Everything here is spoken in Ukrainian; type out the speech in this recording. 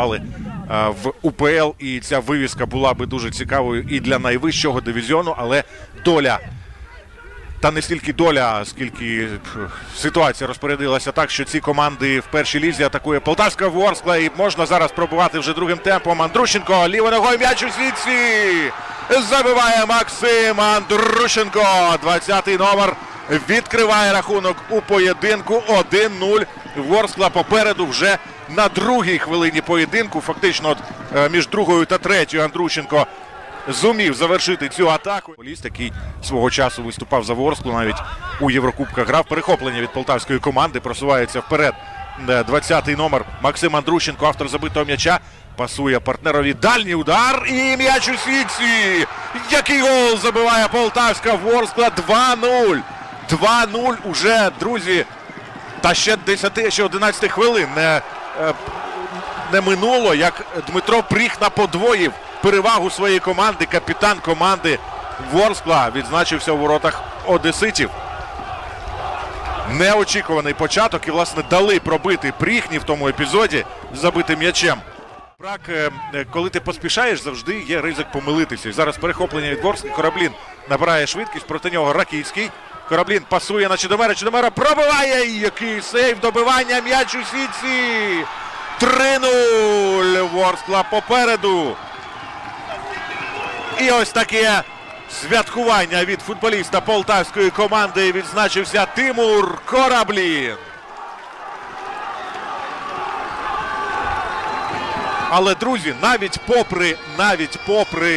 Але е, в УПЛ і ця вивіска була би дуже цікавою і для найвищого дивізіону, але доля. Та не стільки доля, скільки ситуація розпорядилася так, що ці команди в першій лізі атакує Полтавська Ворскла і можна зараз пробувати вже другим темпом. Андрущенко лівою ногою м'яч у сітці. Забиває Максим Андрущенко. 20-й номер відкриває рахунок у поєдинку 1-0. Ворскла попереду вже на другій хвилині поєдинку. Фактично, от, е, між другою та третьою Андрущенко зумів завершити цю атаку. Поліст, який свого часу виступав за Ворсклу, навіть у Єврокубках грав перехоплення від полтавської команди. Просувається вперед. Е, 20-й номер Максим Андрущенко, автор забитого м'яча. Пасує партнерові дальній удар і м'яч у сітці. Який гол забиває полтавська Ворскла 2-0. 2-0 уже, друзі. Та ще 10, ще 11 хвилин не, е, не минуло, як Дмитро Пріхна подвоїв перевагу своєї команди. Капітан команди Ворскла відзначився у воротах Одеситів. Неочікуваний початок і, власне, дали пробити Пріхні в тому епізоді забити м'ячем. Брак, е, е, коли ти поспішаєш, завжди є ризик помилитися. Зараз перехоплення від Ворскли. Кораблін набирає швидкість. Проти нього Раківський. Кораблін пасує на Чудомера. Чудомера пробиває. Який сейв добивання. М'яч у сітці. 3-0. Ворскла попереду. І ось таке святкування від футболіста полтавської команди відзначився Тимур Кораблін. Але друзі, навіть попри навіть попри